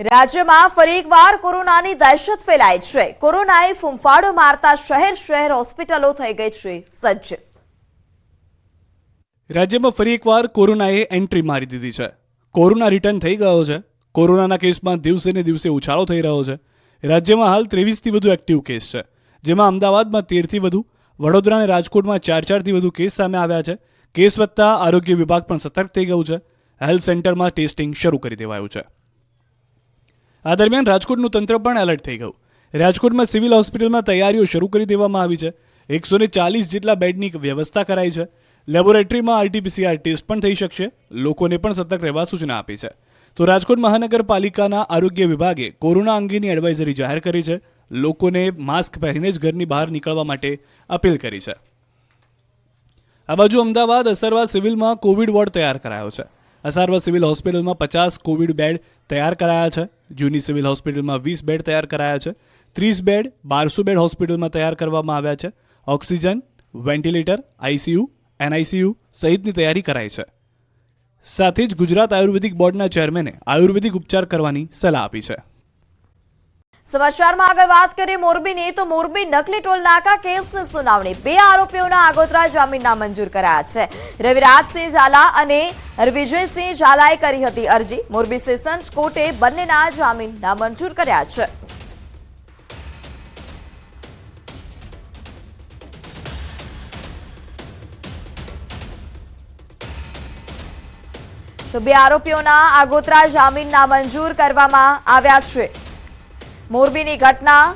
રાજ્યમાં ફરી એકવાર કોરોનાની દહેશત ફેલાઈ છે. કોરોનાએ ફૂંફાડો મારતા શહેર શહેર હોસ્પિટલો થઈ ગઈ છે. સજ્જ. રાજ્યમાં ફરી એકવાર કોરોનાએ એન્ટ્રી મારી દીધી છે. કોરોના રિટર્ન થઈ ગયો છે. કોરોનાના કેસમાં દિવસે ને દિવસે ઉછાળો થઈ રહ્યો છે. રાજ્યમાં હાલ ત્રેવીસથી વધુ એક્ટિવ કેસ છે. જેમાં અમદાવાદમાં તેરથી વધુ, વડોદરા અને રાજકોટમાં ચાર ચારથી વધુ કેસ સામે આવ્યા છે. કેસ વધતા આરોગ્ય વિભાગ પણ સતર્ક થઈ ગયું છે. હેલ્થ સેન્ટરમાં ટેસ્ટિંગ શરૂ કરી દેવાયું છે. આ દરમિયાન રાજકોટનું તંત્ર પણ એલર્ટ થઈ ગયું. રાજકોટમાં સિવિલ હોસ્પિટલમાં તૈયારીઓ શરૂ કરી દેવામાં આવી છે. એકસો ને ચાલીસ જેટલા બેડની વ્યવસ્થા કરાઈ છે. લેબોરેટરીમાં આરટીપીસીઆર ટેસ્ટ પણ થઈ શકશે. લોકોને પણ સતર્ક રહેવા સૂચના આપી છે. તો રાજકોટ મહાનગરપાલિકાના આરોગ્ય વિભાગે કોરોના અંગેની એડવાઇઝરી જાહેર કરી છે. લોકોને માસ્ક પહેરીને જ ઘરની બહાર નીકળવા માટે અપીલ કરી છે. આ બાજુ અમદાવાદ અસરવા સિવિલમાં કોવિડ વોર્ડ તૈયાર કરાયો છે. અસારવા સિવિલ હોસ્પિટલમાં પચાસ કોવિડ બેડ તૈયાર કરાયા છે. જૂની સિવિલ હોસ્પિટલમાં વીસ બેડ તૈયાર કરાયા છે. ત્રીસ બેડ બારસો બેડ હોસ્પિટલમાં તૈયાર કરવામાં આવ્યા છે. ઓક્સિજન, વેન્ટિલેટર આઈસીયુ એનઆઈસીયુ સહિતની તૈયારી કરાઈ છે. સાથે જ ગુજરાત આયુર્વેદિક બોર્ડના ચેરમેને આયુર્વેદિક ઉપચાર કરવાની સલાહ આપી છે. સમાચારમાં આગળ વાત કરીએ મોરબીની, તો મોરબી નકલી ટોલ કેસની સુનાવણી. બે આરોપીઓના આગોતરા જામીન મંજૂર કરાયા છે. રવિરાજસિંહ ઝાલા અને વિજયસિંહ ઝાલાએ કરી હતી અરજી. મોરબી સેશન્સ કોર્ટે બંનેના જામીન નામંજૂર કર્યા છે. તો બે આરોપીઓના આગોતરા જામીન નામંજૂર કરવામાં આવ્યા છે. મોરબીની ઘટના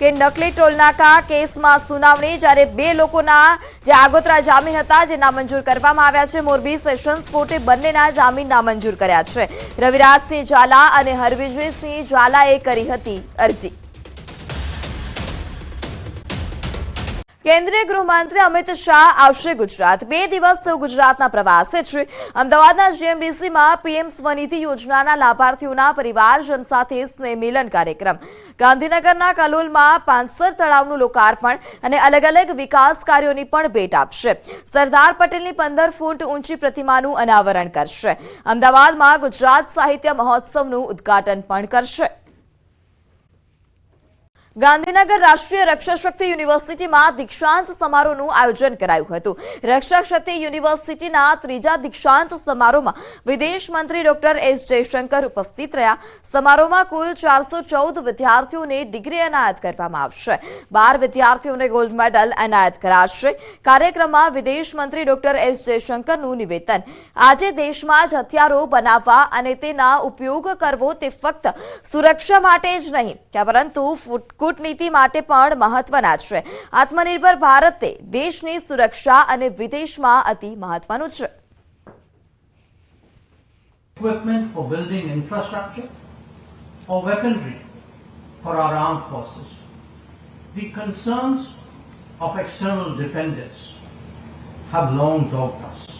કે નકલી ટોલનાકા કેસમાં સુનાવણી જ્યારે બે લોકોના જે આગોતરા જામીન હતા જે નામંજૂર કરવામાં આવ્યા છે, મોરબી સેશન્સ કોર્ટે બંનેના જામીન નામંજૂર કર્યા છે. રવિરાજસિંહ ઝાલા અને હરવિજયસિંહ ઝાલાએ કરી હતી અરજી. કેન્દ્રીય ગૃહમંત્રી અમિત શાહ આવશે ગુજરાત. બે દિવસ ગુજરાતના પ્રવાસે છે. અમદાવાદના જીએમડીસીમાં પીએમ સ્વનિધિ યોજનાના લાભાર્થીઓના પરિવારજન સાથે સ્નેહ કાર્યક્રમ. ગાંધીનગરના કલોલમાં પાંસર તળાવનું લોકાર્પણ અને અલગ અલગ વિકાસ કાર્યોની પણ ભેટ આપશે. સરદાર પટેલની પંદર ફૂટ ઊંચી પ્રતિમાનું અનાવરણ કરશે. અમદાવાદમાં ગુજરાત સાહિત્ય મહોત્સવનું ઉદ્ઘાટન પણ કરશે. ગાંધીનગર રાષ્ટ્રીય રક્ષા શક્તિ યુનિવર્સિટીમાં દીક્ષાંત સમારોહનું આયોજન કરાયું હતું. રક્ષા શક્તિ યુનિવર્સિટીના ત્રીજા દીક્ષાંત સમારોહમાં વિદેશ મંત્રી ડોક્ટર એસ જયશંકર ઉપસ્થિત રહ્યા. સમારોહમાં કુલ ચારસો વિદ્યાર્થીઓને ડિગ્રી એનાયત કરવામાં આવશે. બાર વિદ્યાર્થીઓને ગોલ્ડ મેડલ એનાયત કરાશે. કાર્યક્રમમાં વિદેશ મંત્રી ડોક્ટર એસ જયશંકરનું નિવેદન. આજે દેશમાં જ હથિયારો બનાવવા અને તેના ઉપયોગ કરવો તે ફક્ત સુરક્ષા માટે જ નહીં, પરંતુ ફૂટ- કૂટનીતિ માટે પણ મહત્વના છે આત્મનિર્ભર ભારત તે દેશની સુરક્ષા અને વિદેશમાં અતિ મહત્વનું છે equipment for building infrastructure or weaponry for our armed forces. The concerns of external dependence have long dogged us.